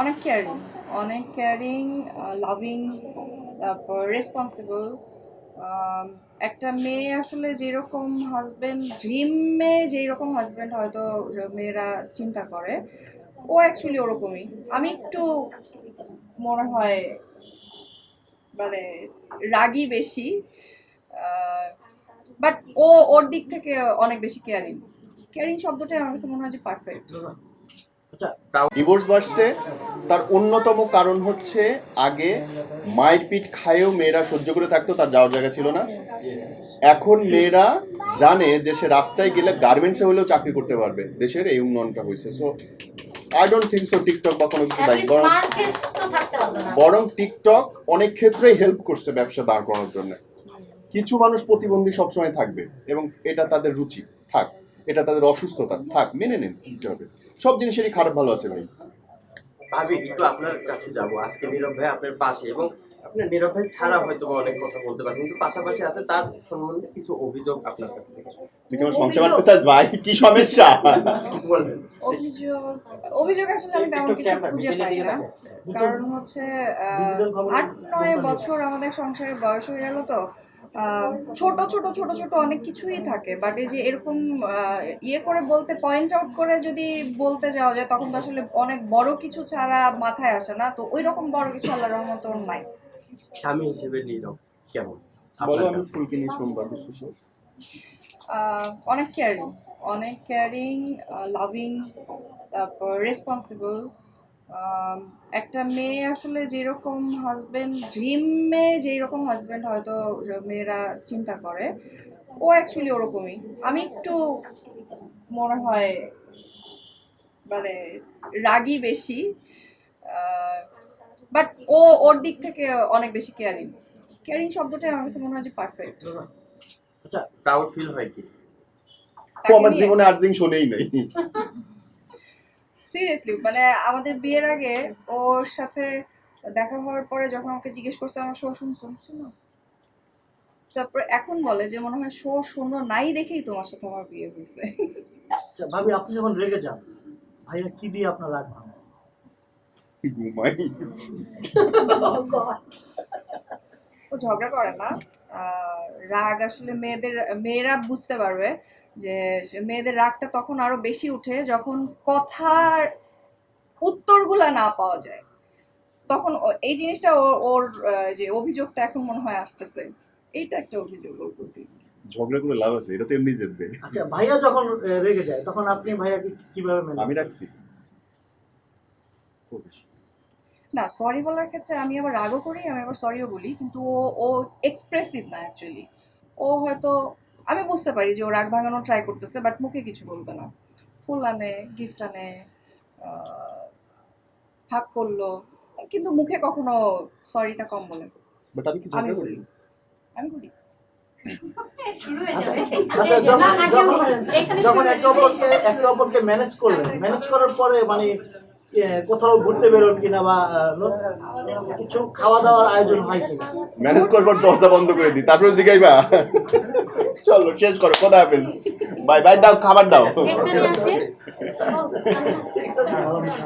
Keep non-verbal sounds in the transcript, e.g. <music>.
অনেক কেয়ারিং অনেক caring loving তারপর রেসপন্সিবল একটা মেয়ে আসলে যেরকম হাজবেন্ড ড্রিমে যেই রকম হাজব্যান্ড হয়তো মেয়েরা চিন্তা করে, ও অ্যাকচুয়ালি ওরকমই। আমি একটু মনে হয় মানে রাগী বেশি বাট ও ওর দিক থেকে অনেক বেশি কেয়ারিং কেয়ারিং শব্দটাই আমার কাছে মনে হয় যে পারফেক্ট ডিভোর্স বাড়ছে। তার অন্যতম কারণ হচ্ছে আগে মায়ের পিঠ খায়েও মেয়েরা সহ্য করে থাকতো তার যাওয়ার জায়গা ছিল না। এখন মেয়েরা জানে যে সে রাস্তায় গেলে গার্মেন্টসে হলেও চাকরি করতে পারবে। দেশের এই উন্নয়নটা হয়েছে। So I don't think so TikTok বা কোনো কিছু দায়ী বরং বরং টিকটক অনেক ক্ষেত্রেই হেল্প করছে ব্যবসা দাঁড় করানোর জন্য। কিছু মানুষ প্রতিবন্ধী সবসময় থাকবে এবং এটা তাদের রুচি। থাক। এটা তাদের অসুস্থতা। থাক মেনে নেন নিতে হবে। সব জিনিসেরই খারাপ ভালো আছে ভাই। ভাবি একটু আপনার কাছে যাব। আজকে নীরব ভাই আপনার পাশে এবং আপনার নীরব ভাই ছাড়া হয়তো অনেক কথা বলতে পারেন কিন্তু পাশাপাশি আছে তার সম্বন্ধে কিছু অভিযোগ আপনার কাছ থেকে। তুই কি আমার সংসার মারতে চাস ভাই? কি সমস্যা? বলবেন অভিযোগ অভিযোগ আসলে আমি তেমন কিছু খুঁজে পাই না। কারণ হচ্ছে আহ, আট নয় বছর আমাদের সংসারের বয়স হয়ে গেল তো। ছোট ছোট ছোট ছোট অনেক কিছুই থাকে। বাট এই যে এরকম ইয়ে করে বলতে পয়েন্ট আউট করে যদি বলতে যাওয়া যায় তখন তো আসলে অনেক বড় কিছু ছাড়া মাথায় আসে না। তো ওই রকম বড় কিছু আল্লাহ রহমত ওর নাই। স্বামী হিসেবে নীরব কেমন? বলো আমি কিছু? অনেক কেয়ারিং অনেক কেয়ারিং লাভিং তারপর রেসপন্সিবল একটা মেয়ে আসলে যেরকম হাজবেন্ড ড্রিমে যেই রকম হাজব্যান্ড হয়তো মেয়েরা চিন্তা করে ও অ্যাকচুয়ালি ওরকমই। আমি একটু মনে হয় মানে রাগী বেশি বাট ও ওর দিক থেকে অনেক বেশি কেয়ারিং কেয়ারিং শব্দটাই আমার কাছে মনে হয় যে পারফেক্ট আচ্ছা প্রাউড ফিল হয় কি? ও আমার জীবনে আর জিনিস শোনেই নাই। <laughs> সিরিয়াসলি মানে আমাদের বিয়ের আগে ওর সাথে দেখা হওয়ার পরে যখন আমাকে জিজ্ঞেস করছে আমার শো শুনছো শুনো তারপর এখন বলে যে মনে হয় শো শোনো নাই দেখেই তোমার সাথে আমার বিয়ে হয়েছে। আচ্ছা, ভাবি আপনি যখন রেগে যান ভাইয়া কি দিয়ে আপনার রাগ ভাঙে? ঘুমাই ও ঝগড়া করে না। রাগ আসলে মেয়েদের মেয়েরা বুঝতে পারবে যে মেয়েদের রাগটা তখন আরও বেশি উঠে যখন কথার উত্তরগুলা না পাওয়া যায়। তখন এই জিনিসটা ওর ওর যে অভিযোগটা এখন মনে হয় আসতেছে এইটা একটা অভিযোগ ওর প্রতি। ঝগড়া করে লাভ আছে এটা তো এমনি জিতবে আচ্ছা ভাইয়া যখন রেগে যায় তখন আপনি ভাইয়াকে কীভাবে আমি রাখছি। না সরি বলার ক্ষেত্রে আমি আবার রাগও করি আমি আবার সরিও বলি কিন্তু ও ও এক্সপ্রেসিভ না অ্যাকচুয়ালি ও হয়তো আমি বুঝতে পারি যে ও রাগ ভাঙানো ট্রাই করতেছে বাট মুখে কিছু বলবে না। ফুল আনে গিফট আনে হাক করল কিন্তু মুখে কখনো সরিটা কম বলে বাট আমি কি আমি ঝগড়া করি। করি। আমি করি আচ্ছা আচ্ছা, যখন যখন যখন একে অপরকে একে অপরকে ম্যানেজ করলেন ম্যানেজ করার পরে মানে কোথাও ঘুরতে বেরোন কিনা বা কিছু খাওয়া দাওয়ার আয়োজন হয় কিনা? ম্যানেজ করবার দশটা বন্ধ করে দিই। তারপরে জিগাইবা। চলো শেষ করো। কোথায় হাফেজ বাই বাই দাও খাবার দাও। <laughs>